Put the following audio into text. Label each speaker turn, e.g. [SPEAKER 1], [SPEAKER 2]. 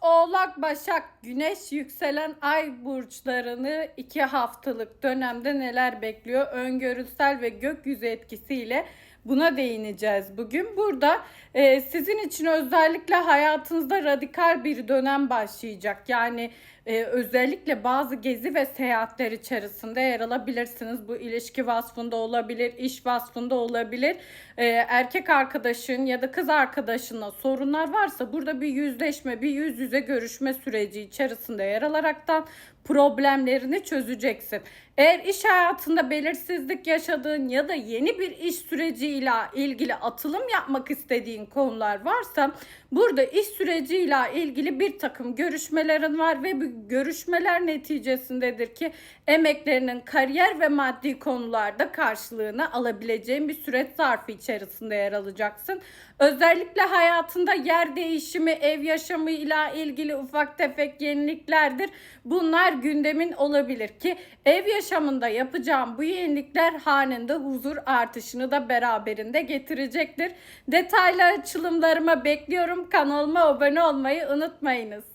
[SPEAKER 1] Oğlak, Başak, Güneş, Yükselen Ay burçlarını iki haftalık dönemde neler bekliyor? Öngörüsel ve gökyüzü etkisiyle buna değineceğiz bugün. Burada e, sizin için özellikle hayatınızda radikal bir dönem başlayacak. Yani e, özellikle bazı gezi ve seyahatler içerisinde yer alabilirsiniz. Bu ilişki vasfında olabilir, iş vasfında olabilir. E, erkek arkadaşın ya da kız arkadaşınla sorunlar varsa burada bir yüzleşme, bir yüz yüze görüşme süreci içerisinde yer alaraktan problemlerini çözeceksin. Eğer iş hayatında belirsizlik yaşadığın ya da yeni bir iş süreciyle ilgili atılım yapmak istediğin konular varsa burada iş süreciyle ilgili bir takım görüşmelerin var ve bu görüşmeler neticesindedir ki emeklerinin kariyer ve maddi konularda karşılığını alabileceğin bir süreç zarfı içerisinde yer alacaksın. Özellikle hayatında yer değişimi, ev yaşamı ile ilgili ufak tefek yeniliklerdir. Bunlar gündemin olabilir ki ev yaşamında yapacağım bu yenilikler hanende huzur artışını da beraberinde getirecektir. Detaylı açılımlarıma bekliyorum. Kanalıma abone olmayı unutmayınız.